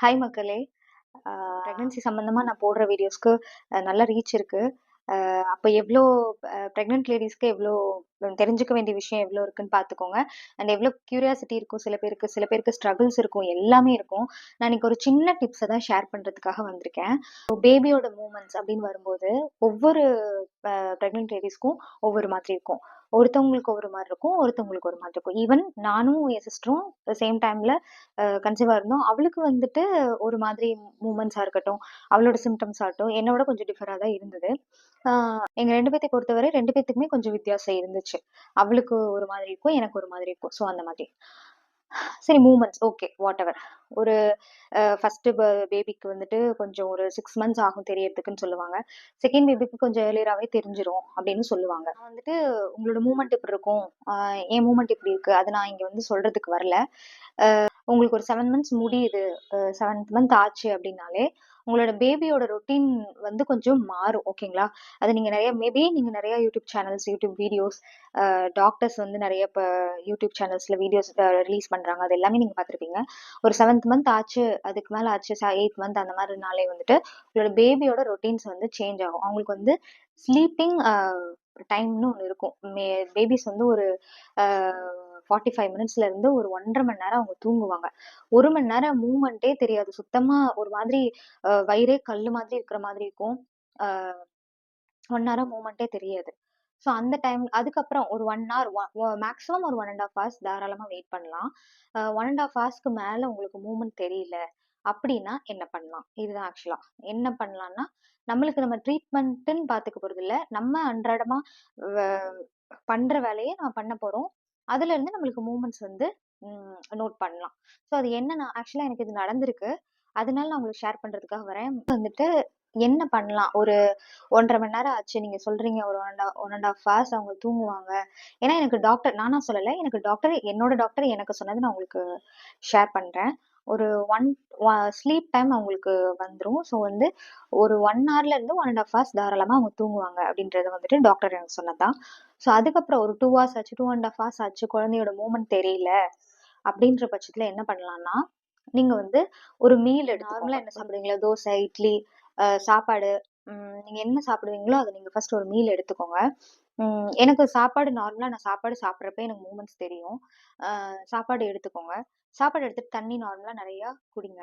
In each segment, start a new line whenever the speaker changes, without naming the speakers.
Hi மக்களே. Pregnancy சம்மந்தமாக நான் போடுற வீடியோஸ்க்கு நல்ல ரீச் இருக்குது அப்போ எவ்வளோ ப்ரெக்னென்ட் லேடிஸ்க்கு எவ்வளோ தெரிஞ்சுக்க வேண்டிய விஷயம் எவ்வளோ இருக்குன்னு பார்த்துக்கோங்க அண்ட் எவ்வளோ க்யூரியாசிட்டி இருக்கும் சில பேருக்கு சில பேருக்கு ஸ்ட்ரகிள்ஸ் இருக்கும் எல்லாமே இருக்கும். நான் இன்னைக்கு ஒரு சின்ன டிப்ஸை தான் ஷேர் பண்ணுறதுக்காக வந்திருக்கேன். பேபியோட மூமெண்ட்ஸ் அப்படின்னு வரும்போது ஒவ்வொரு ப்ரெக்னென்ட் லேடிஸ்க்கும் ஒவ்வொரு மாதிரி இருக்கும். ஒருத்தவங்களுக்கு ஒரு மாதிரி இருக்கும் ஒருத்தவங்களுக்கு ஒரு மாதிரி இருக்கும். ஈவன் நானும் என் சிஸ்டரும் சேம் டைம்ல கன்சீவாக இருந்தோம். அவளுக்கு வந்துட்டு ஒரு மாதிரி மூமெண்ட்ஸாக இருக்கட்டும் அவளோட சிம்டம்ஸ் ஆகட்டும் என்னோட கொஞ்சம் டிஃபராக தான் இருந்தது. எங்கள் ரெண்டு பேர்த்தை பொறுத்தவரை ரெண்டு பேர்த்துக்குமே கொஞ்சம் வித்தியாசம் இருந்துச்சு. அவளுக்கு ஒரு மாதிரி இருக்கும் எனக்கு ஒரு மாதிரி இருக்கும். ஸோ அந்த மாதிரி. சரி மூமெண்ட்ஸ் ஓகே வாட் எவர் ஒரு ஃபஸ்ட்டு பேபிக்கு வந்துட்டு கொஞ்சம் ஒரு சிக்ஸ் மந்த்ஸ் ஆகும் தெரியறதுக்குன்னு சொல்லுவாங்க. செகண்ட் பேபிக்கு கொஞ்சம் ஏர்லியராகவே தெரிஞ்சிடும் அப்படின்னு சொல்லுவாங்க. வந்துட்டு உங்களோட மூமெண்ட் இப்படி இருக்கும்? என் மூமெண்ட் இப்படி இருக்கு? அது நான் இங்கே வந்து சொல்றதுக்கு வரல. உங்களுக்கு ஒரு செவன் மந்த்ஸ் முடியுது. செவன்த் மந்த் ஆச்சு அப்படின்னாலே உங்களோட பேபியோட ரொட்டீன் வந்து கொஞ்சம் மாறும் ஓகேங்களா அது நீங்கள் நிறைய மேபி நீங்கள் நிறைய YouTube channels YouTube videos doctors வந்து நிறைய இப்போ யூடியூப் சேனல்ஸில் வீடியோஸ் ரிலீஸ் பண்ணுறாங்க அது எல்லாமே நீங்கள் பார்த்துருப்பீங்க. ஒரு செவன்த் மந்த் ஆச்சு அதுக்கு மேலே ஆச்சு எயித் மந்த் அந்த மாதிரினாலே வந்துட்டு உங்களோட பேபியோட ரொட்டீன்ஸ் வந்து சேஞ்ச் ஆகும். அவங்களுக்கு வந்து ஸ்லீப்பிங் டைம்னு ஒன்று இருக்கும். மே பேபிஸ் வந்து ஒரு ஃபார்ட்டி ஃபைவ் மினிட்ஸ்ல இருந்து ஒரு ஒன்றரை மணி நேரம் அவங்க தூங்குவாங்க. ஒரு மணி நேரம் மூமெண்ட்டே தெரியாது. சுத்தமா ஒரு மாதிரி வயிறே கல் மாதிரி இருக்கிற மாதிரி இருக்கும். ஒன் ஹவர் மூமெண்ட்டே தெரியாது. ஸோ அந்த டைம் அதுக்கப்புறம் ஒரு ஒன் ஹவர் மேக்ஸிமம் ஒரு ஒன் அண்ட் ஆஃப் ஹவர்ஸ் தாராளமாக வெயிட் பண்ணலாம். ஒன் அண்ட் ஆஃப் ஹவர்ஸ்க்கு மேலே உங்களுக்கு மூமெண்ட் தெரியல அப்படின்னா என்ன பண்ணலாம்? இதுதான் ஆக்சுவலா என்ன பண்ணலாம்னா நம்மளுக்கு நம்ம ட்ரீட்மெண்ட்டுன்னு பார்த்துக்க போறது இல்லை நம்ம அன்றாடமா பண்ற வேலையை நம்ம பண்ண போறோம். அதுல இருந்து நம்மளுக்கு மூமெண்ட்ஸ் வந்து நோட் பண்ணலாம். ஸோ அது என்ன ஆக்சுவலாக எனக்கு இது நடந்திருக்கு. அதனால நான் உங்களுக்கு ஷேர் பண்றதுக்காக வரேன். வந்துட்டு என்ன பண்ணலாம்? ஒரு ஒன்றரை மணி நேரம் ஆச்சு. நீங்க சொல்றீங்க ஒரு one and one and half hours அவங்க தூங்குவாங்க. ஏன்னா எனக்கு டாக்டர் நானா சொல்லலை. எனக்கு டாக்டர் என்னோட டாக்டர் எனக்கு சொன்னது நான் உங்களுக்கு ஷேர் பண்றேன். ஒரு ஒன் ஸ்லீப் டைம் அவங்களுக்கு வந்துடும் ஸோ வந்து ஒரு ஒன் ஹவர்ல இருந்து ஒன் அண்ட் ஆஃப் ஹவர்ஸ் தாராளமாக அவங்க தூங்குவாங்க அப்படின்றத வந்துட்டு டாக்டர் எனக்கு சொன்னதான் ஸோ அதுக்கப்புறம் ஒரு டூ ஹவர்ஸ் ஆச்சு டூ அண்ட் ஆஃப் ஹவர்ஸ் ஆச்சு குழந்தையோட மூமெண்ட் தெரியல அப்படின்ற பட்சத்தில் என்ன பண்ணலாம்னா நீங்க வந்து ஒரு மீல் எடுத்து நார்மலா என்ன சாப்பிடுவீங்களா? தோசை இட்லி சாப்பாடு நீங்க என்ன சாப்பிடுவீங்களோ அதை நீங்க ஃபர்ஸ்ட் ஒரு மீல் எடுத்துக்கோங்க. எனக்கு சாப்பாடு நார்மலா நான் சாப்பாடு சாப்பிட்றப்ப எனக்கு மூமெண்ட்ஸ் தெரியும். சாப்பாடு எடுத்துக்கோங்க. சாப்பாடு எடுத்துட்டு தண்ணி நார்மலா நிறையா குடிங்க.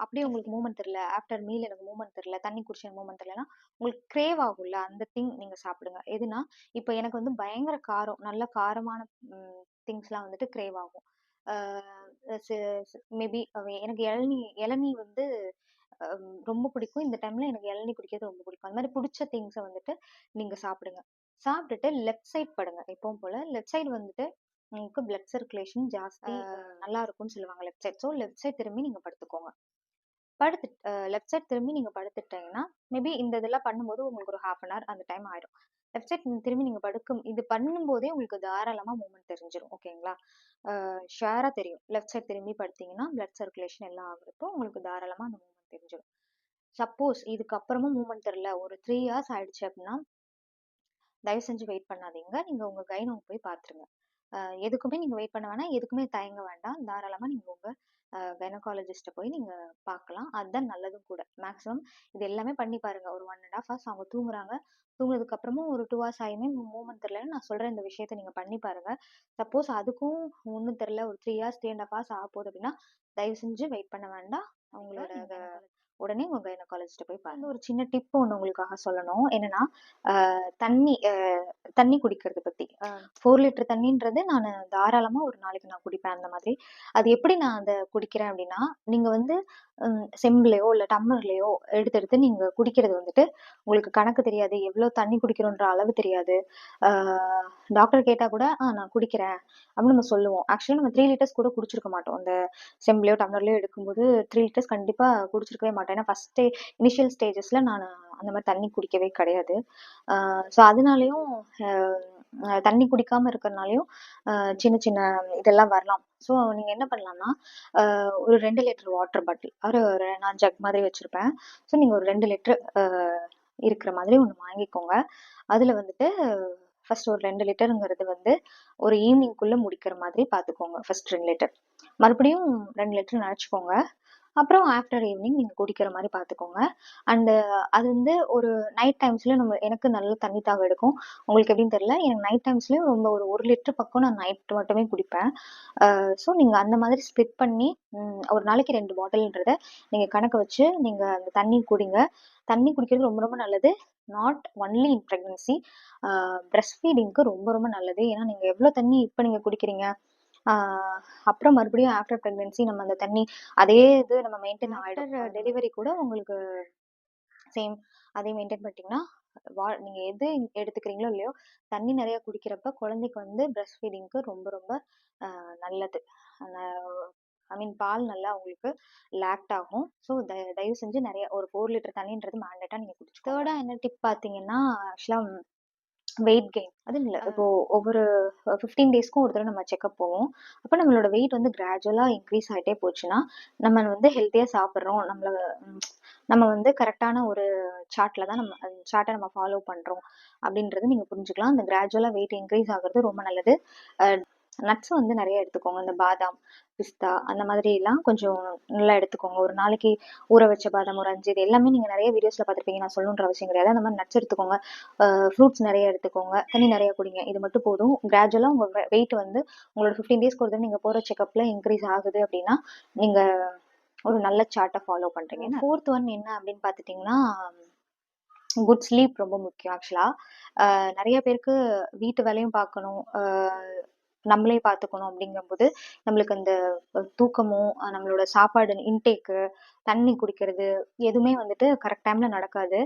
அப்படியே உங்களுக்கு மூமெண்ட் தெரியல. ஆஃப்டர் மீல் எனக்கு மூமெண்ட் தெரில தண்ணி குடிச்ச மூமெண்ட் தெரியலனா உங்களுக்கு கிரேவ் ஆகும்ல. அந்த திங் நீங்க சாப்பிடுங்க. எதுனா இப்போ எனக்கு வந்து பயங்கர காரம் நல்ல காரமான திங்ஸ்லாம் வந்துட்டு கிரேவ் ஆகும். மேபி எனக்கு இளநீ இளநீ வந்து ரொம்ப பிடிக்கும். இந்த டைம்ல எனக்கு இளநீ குடிக்கிறது ரொம்ப பிடிக்கும். அந்த மாதிரி பிடிச்ச திங்ஸை வந்துட்டு நீங்க சாப்பிடுங்க. சாப்பிட்டுட்டு லெஃப்ட் சைட் படுங்க. எப்பவும் போல லெஃப்ட் சைடு வந்துட்டு உங்களுக்கு பிளட் சர்க்குலேஷன் ஜாஸ்தி நல்லா இருக்கும்னு சொல்லுவாங்க left side so left side திரும்பி நீங்க படுத்துக்கோங்க. படுத்து லெஃப்ட் சைட் திரும்பி நீங்க படுத்துட்டீங்கன்னா மேபி இந்த இதெல்லாம் பண்ணும்போது உங்களுக்கு ஒரு ஹாஃப் அன் ஹவர் அந்த டைம் ஆயிடும். லெஃப்ட் சைட் திரும்பி நீங்க படுக்கும் இது பண்ணும்போதே உங்களுக்கு தாராளமா மூமெண்ட் தெரிஞ்சிடும் ஓகேங்களா ஷேரா தெரியும். லெஃப்ட் சைட் திரும்பி படுத்தீங்கன்னா பிளட் சர்க்குலேஷன் எல்லாம் ஆகுறப்போ உங்களுக்கு தாராளமா அந்த நமக்கு தெரிஞ்சிடும். சப்போஸ் இதுக்கப்புறமும் மூமெண்ட் தெரியல ஒரு த்ரீ ஹார்ஸ் ஆயிடுச்சு அப்படின்னா தயவு செஞ்சு வெயிட் பண்ணாதீங்க. நீங்கள் உங்கள் கைனோங்க போய் பார்த்துருங்க. எதுக்குமே நீங்கள் வெயிட் பண்ண வேணாம். எதுக்குமே தயங்க வேண்டாம். தாராளமாக நீங்கள் உங்கள் கைனகாலஜிஸ்ட்டை போய் நீங்கள் பார்க்கலாம். அதுதான் நல்லதும் கூட. மேக்ஸிமம் இது எல்லாமே பண்ணி பாருங்க. ஒரு ஒன் அண்ட் ஆஃப் ஹவர்ஸ் அவங்க தூங்குறாங்க. தூங்குனதுக்கு அப்புறமும் ஒரு டூ ஹவர்ஸ் ஆயுமே மூமெண்ட் தெரியலன்னு நான் சொல்கிறேன் இந்த விஷயத்த நீங்கள் பண்ணி பாருங்க. சப்போஸ் அதுக்கும் ஒன்றும் தெரில ஒரு three hours three and half hours ஆக போகுது அப்படின்னா தயவு செஞ்சு வெயிட் பண்ண வேண்டாம். அவங்களோட உடனே உங்க கைனகாலஜிஸ்ட போய் பாருங்க. ஒரு சின்ன டிப் ஒன்று உங்களுக்காக சொல்லணும். என்னன்னா தண்ணி தண்ணி குடிக்கிறது பத்தி. ஃபோர் லிட்டர் தண்ணின்றது நான் தாராளமா ஒரு நாளைக்கு நான் குடிப்பேன் அந்த மாதிரி. அது எப்படி நான் அதை குடிக்கிறேன் அப்படின்னா நீங்க வந்து செம்பிளையோ இல்லை டம்ளர்லையோ எடுத்து எடுத்து நீங்க குடிக்கிறது வந்துட்டு உங்களுக்கு கணக்கு தெரியாது. எவ்வளவு தண்ணி குடிக்கிறோன்ற அளவு தெரியாது. டாக்டர் கேட்டா கூட ஆ நான் குடிக்கிறேன். அப்படின்னு நம்ம சொல்லுவோம். ஆக்சுவலி நம்ம த்ரீ லிட்டர்ஸ் கூட குடிச்சிருக்க மாட்டோம். அந்த செம்பிளையோ டம்ளர்லையோ எடுக்கும்போது த்ரீ லிட்டர்ஸ் கண்டிப்பா குடிச்சிருக்கவே மாட்டோம். மாட்டேன். ஏன்னா ஃபஸ்ட்டு இனிஷியல் ஸ்டேஜஸில் நான் அந்த மாதிரி தண்ணி குடிக்கவே கிடையாது. ஸோ அதனாலையும் தண்ணி குடிக்காமல் இருக்கிறனாலையும் சின்ன சின்ன இதெல்லாம் வரலாம். ஸோ நீங்கள் என்ன பண்ணலாம்னா ஒரு ரெண்டு லிட்டர் வாட்டர் பாட்டில் ஒரு நான் ஜக் மாதிரி வச்சுருப்பேன். ஸோ நீங்கள் ஒரு ரெண்டு லிட்டர் இருக்கிற மாதிரி ஒன்று வாங்கிக்கோங்க. அதில் வந்துட்டு ஃபர்ஸ்ட் ஒரு ரெண்டு லிட்டருங்கிறது வந்து ஒரு ஈவினிங்குள்ளே முடிக்கிற மாதிரி பார்த்துக்கோங்க ஃபர்ஸ்ட் ரெண்டு லிட்டர். மறுபடியும் ரெண்டு லிட்டர் நினச்சிக்கோங்க. அப்புறம் ஆஃப்டர் ஈவினிங் நீங்கள் குடிக்கிற மாதிரி பார்த்துக்கோங்க அண்டு அது வந்து ஒரு நைட் டைம்ஸ்லேயும் நம்ம எனக்கு நல்ல தண்ணி தாக எடுக்கும். உங்களுக்கு எப்படின்னு தெரியல. எனக்கு நைட் டைம்ஸ்லேயும் ரொம்ப ஒரு ஒரு லிட்டர் பக்கம் நான் நைட் மட்டுமே குடிப்பேன். ஸோ நீங்கள் அந்த மாதிரி ஸ்ப்ளிட் பண்ணி ஒரு நாளைக்கு ரெண்டு பாட்டில்ன்றத நீங்கள் கணக்கு வச்சு நீங்கள் அந்த தண்ணி குடிங்க. தண்ணி குடிக்கிறது ரொம்ப ரொம்ப நல்லது. Not only in pregnancy breast ஃபீடிங்க்கு ரொம்ப ரொம்ப நல்லது. ஏன்னா நீங்கள் எவ்வளோ தண்ணி இப்போ நீங்கள் குடிக்கிறீங்க? அப்புறம் மறுபடியும் ஆஃப்டர் ப்ரெக்னென்சி நம்ம அந்த தண்ணி அதே இது நம்ம மெயின்டைன் ஆகிடும் டெலிவரி கூட உங்களுக்கு சேம் அதே மெயின்டைன் பண்ணிட்டீங்கன்னா வா நீங்கள் எது எடுத்துக்கிறீங்களோ இல்லையோ தண்ணி நிறையா குடிக்கிறப்ப குழந்தைக்கு வந்து ப்ரெஸ்ட் ஃபீடிங்க்கு ரொம்ப ரொம்ப நல்லது. ஐ மீன் பால் நல்லா உங்களுக்கு லேக்ட் ஆகும். ஸோ த தயவு செஞ்சு நிறைய ஒரு ஃபோர் லிட்டர் தண்ணின்றது மேண்டேட்டாக நீங்கள் குடிச்சு தேர்டாக என்ன டிப் பார்த்தீங்கன்னா ஆக்சுவலாக வெயிட் கெயின் அது இல்லை. இப்போ ஒவ்வொரு ஃபிஃப்டீன் டேஸ்க்கும் ஒரு தடவை நம்ம செக்அப் போவோம். அப்போ நம்மளோட வெயிட் வந்து கிராஜுவலாக இன்க்ரீஸ் ஆகிட்டே போச்சுன்னா நம்ம வந்து ஹெல்த்தியாக சாப்பிட்றோம். நம்மள நம்ம வந்து கரெக்டான ஒரு சார்ட்டில் தான் நம்ம சார்ட்டை நம்ம ஃபாலோ பண்ணுறோம் அப்படின்றது நீங்கள் புரிஞ்சுக்கலாம். அந்த கிராஜுவலாக வெயிட் இன்க்ரீஸ் ஆகிறது ரொம்ப நல்லது. நட்ஸ் வந்து நிறைய எடுத்துக்கோங்க. இந்த பாதாம் பிஸ்தா அந்த மாதிரி எல்லாம் கொஞ்சம் நல்லா எடுத்துக்கோங்க. ஒரு நாளைக்கு ஊற வச்ச பாதாம் ஒரு அஞ்சு இது எல்லாமே நீங்கள் நிறைய வீடியோஸில் பார்த்துருப்பீங்க. நான் சொல்லணுன்ற அவசியம் கிடையாது. அந்த மாதிரி நட்ஸ் எடுத்துக்கோங்க. ஃப்ரூட்ஸ் நிறைய எடுத்துக்கோங்க. தண்ணி நிறைய குடிங்க. இது மட்டும் போதும். கிராஜுவலாக உங்கள் வெயிட் வந்து உங்களோட ஃபிஃப்டீன் டேஸ்க்கு ஒரு நீங்கள் போகிற செக்கப்பில் இன்க்ரீஸ் ஆகுது அப்படின்னா நீங்கள் ஒரு நல்ல சார்ட்டை ஃபாலோ பண்ணுறீங்க ஃபோர்த் ஒன் என்ன அப்படின்னு பார்த்துட்டிங்கன்னா குட் ஸ்லீப் ரொம்ப முக்கியம் ஆக்சுவலாக நிறைய பேருக்கு வீட்டு வேலையும் பார்க்கணும். நம்மளே பார்த்துக்கணும் அப்படிங்கும்போது நம்மளுக்கு அந்த தூக்கமும் நம்மளோட சாப்பாடு இன்டேக்கு தண்ணி குடிக்கிறது எதுவுமே வந்துட்டு கரெக்ட் டைம்ல நடக்காது.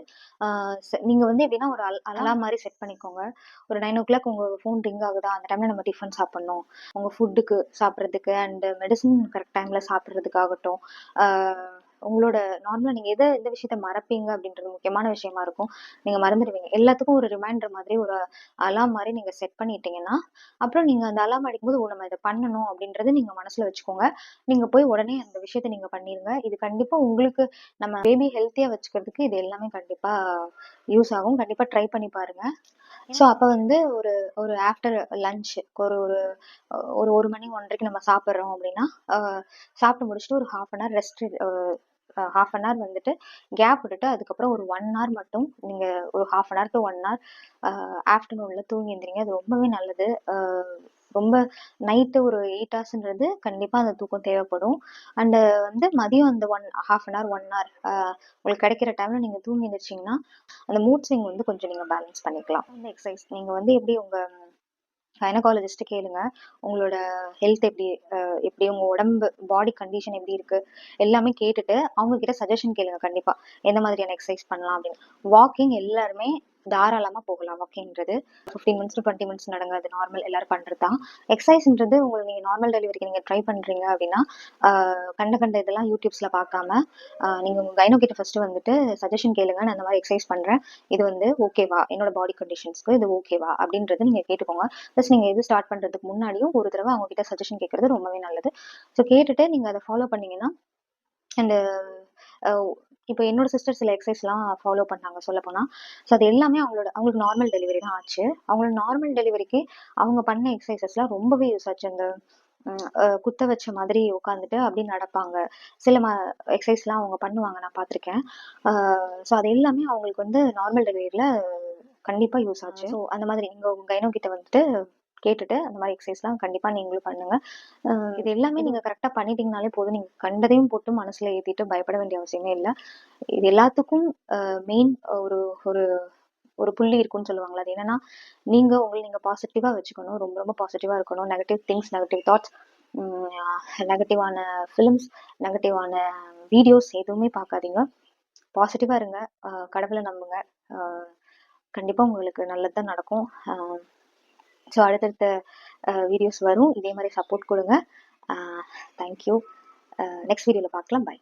நீங்க வந்து எப்படின்னா ஒரு அல் அலாம் மாதிரி செட் பண்ணிக்கோங்க. ஒரு நைன் ஓ கிளாக் உங்க ஃபோன் ரிங் ஆகுதா? அந்த டைம்ல நம்ம டிஃபன் சாப்பிடணும். உங்க ஃபுட்டுக்கு சாப்பிட்றதுக்கு அண்ட் மெடிசன் கரெக்ட் டைம்ல சாப்பிட்றதுக்காகட்டும். உங்களோட நார்மலாக நீங்கள் எதை எந்த விஷயத்த மறப்பீங்க அப்படின்றது முக்கியமான விஷயமா இருக்கும். நீங்கள் மறந்துடுவீங்க. எல்லாத்துக்கும் ஒரு ரிமைண்டர் மாதிரி ஒரு அலாம் மாதிரி நீங்கள் செட் பண்ணிட்டீங்கன்னா அப்புறம் நீங்கள் அந்த அலாம் அடிக்கும்போது நம்ம இதை பண்ணணும் அப்படின்றது நீங்கள் மனசில் வச்சுக்கோங்க. நீங்கள் போய் உடனே அந்த விஷயத்த நீங்கள் பண்ணிடுங்க இது கண்டிப்பாக உங்களுக்கு நம்ம பேபி ஹெல்த்தியாக வச்சுக்கிறதுக்கு இது எல்லாமே கண்டிப்பாக யூஸ் ஆகும். கண்டிப்பாக ட்ரை பண்ணி பாருங்கள் ஸோ அப்போ வந்து ஒரு ஒரு ஆஃப்டர் லஞ்ச் ஒரு ஒரு ஒரு ஒரு மணி ஒன்றரைக்கு நம்ம சாப்பிட்றோம் அப்படின்னா சாப்பிட்டு முடிச்சுட்டு ஒரு half an hour rest half an hour வந்துட்டு கேப் விட்டுட்டு அதுக்கப்புறம் ஒரு ஒன் ஹவர் மட்டும் நீங்கள் ஒரு half an hour to one hour ஆஃப்டர்நூனில் தூங்கி எழுந்திரிங்க அது ரொம்பவே நல்லது. ரொம்ப நைட்டு ஒரு எயிட் ஹவர்ஸ்ன்றது கண்டிப்பாக அந்த தூக்கம் தேவைப்படும். அண்டு வந்து மதியம் அந்த one half an hour one hour உங்களுக்கு கிடைக்கிற டைமில் நீங்கள் தூங்கி எழுந்திரிச்சிங்கன்னா அந்த மூட் ஸ்விங் வந்து கொஞ்சம் நீங்கள் பேலன்ஸ் பண்ணிக்கலாம். அந்த எக்ஸசைஸ் நீங்கள் வந்து எப்படி உங்கள் கைனகாலஜிஸ்ட்டு கேளுங்க. உங்களோட ஹெல்த் எப்படி எப்படி உங்கள் உடம்பு பாடி கண்டிஷன் எப்படி இருக்குது எல்லாமே கேட்டுட்டு அவங்க கிட்ட சஜஷன் கேளுங்க கண்டிப்பாக எந்த மாதிரியான எக்ஸசைஸ் பண்ணலாம் அப்படின்னு. வாக்கிங் எல்லாருமே தாராளமாக போகலாம் ஓகேன்றது fifteen minutes to twenty minutes நடங்க அது நார்மல் எல்லாரும் பண்ணுறது தான் எக்ஸசைஸ்ன்றது உங்களுக்கு நீங்கள் நார்மல் டெலிவரிக்கு நீங்கள் ட்ரை பண்ணுறீங்க அப்படின்னா கண்ட கண்ட இதெல்லாம் யூடியூப்ஸில் பார்க்காம நீங்கள் உங்கள் கைனோ கிட்ட ஃபஸ்ட்டு வந்துட்டு சஜஷன் கேளுங்க நான் அந்த மாதிரி எக்ஸசைஸ் பண்ணுறேன் இது வந்து ஓகேவா என்னோட பாடி கண்டிஷன்ஸ்க்கு இது ஓகேவா அப்படின்றது நீங்கள் கேட்டுக்கோங்க. ப்ளஸ் நீங்கள் இது ஸ்டார்ட் பண்ணுறதுக்கு முன்னாடியும் ஒரு தடவை அவங்க கிட்ட சஜஷன் கேட்குறது ரொம்பவே நல்லது. ஸோ கேட்டுட்டு நீங்கள் அதை ஃபாலோ பண்ணிங்கன்னா அண்டு இப்போ என்னோட சிஸ்டர் சில எக்ஸசைஸ்லாம் ஃபாலோ பண்ணாங்க சொல்ல போனால் ஸோ அது எல்லாமே அவங்களோட அவங்களுக்கு நார்மல் டெலிவரி தான் ஆச்சு. அவங்களோட நார்மல் டெலிவரிக்கு அவங்க பண்ண எக்ஸசைசஸ்லாம் ரொம்பவே யூஸ் ஆச்சு. அந்த குத்த வச்ச மாதிரி உட்காந்துட்டு அப்படி நடப்பாங்க. சில ம எக்ஸசைஸ்லாம் அவங்க பண்ணுவாங்க நான் பார்த்துருக்கேன். ஸோ அது எல்லாமே அவங்களுக்கு வந்து நார்மல் டெலிவரியில் கண்டிப்பாக யூஸ் ஆச்சு. ஸோ அந்த மாதிரி நீங்கள் உங்கள் கைனோ கிட்ட வந்துட்டு கேட்டுட்டு அந்த மாதிரி எக்ஸசைஸ்லாம் கண்டிப்பாக நீங்களும் பண்ணுங்க. இது எல்லாமே நீங்கள் கரெக்டாக பண்ணிட்டீங்கனாலே போதும். நீங்கள் கண்டதையும் போட்டு மனசில் ஏற்றிட்டு பயப்பட வேண்டிய அவசியமே இல்லை. இது எல்லாத்துக்கும் மெயின் ஒரு ஒரு ஒரு புள்ளி இருக்குன்னு சொல்லுவாங்களா அது என்னன்னா நீங்க உங்களை நீங்க பாசிட்டிவா வச்சுக்கணும். ரொம்ப ரொம்ப பாசிட்டிவா இருக்கணும். நெகட்டிவ் திங்ஸ் நெகட்டிவ் தாட்ஸ் நெகட்டிவான ஃபிலிம்ஸ் நெகட்டிவான வீடியோஸ் எதுவுமே பார்க்காதீங்க. பாசிட்டிவா இருங்க. கடவுளை நம்புங்க. கண்டிப்பா உங்களுக்கு நல்லது தான் நடக்கும். ஸோ அடுத்தடுத்த வீடியோஸ் வரும். இதே மாதிரி சப்போர்ட் கொடுங்க. தேங்க்யூ நெக்ஸ்ட் வீடியோவில் பார்க்கலாம். பை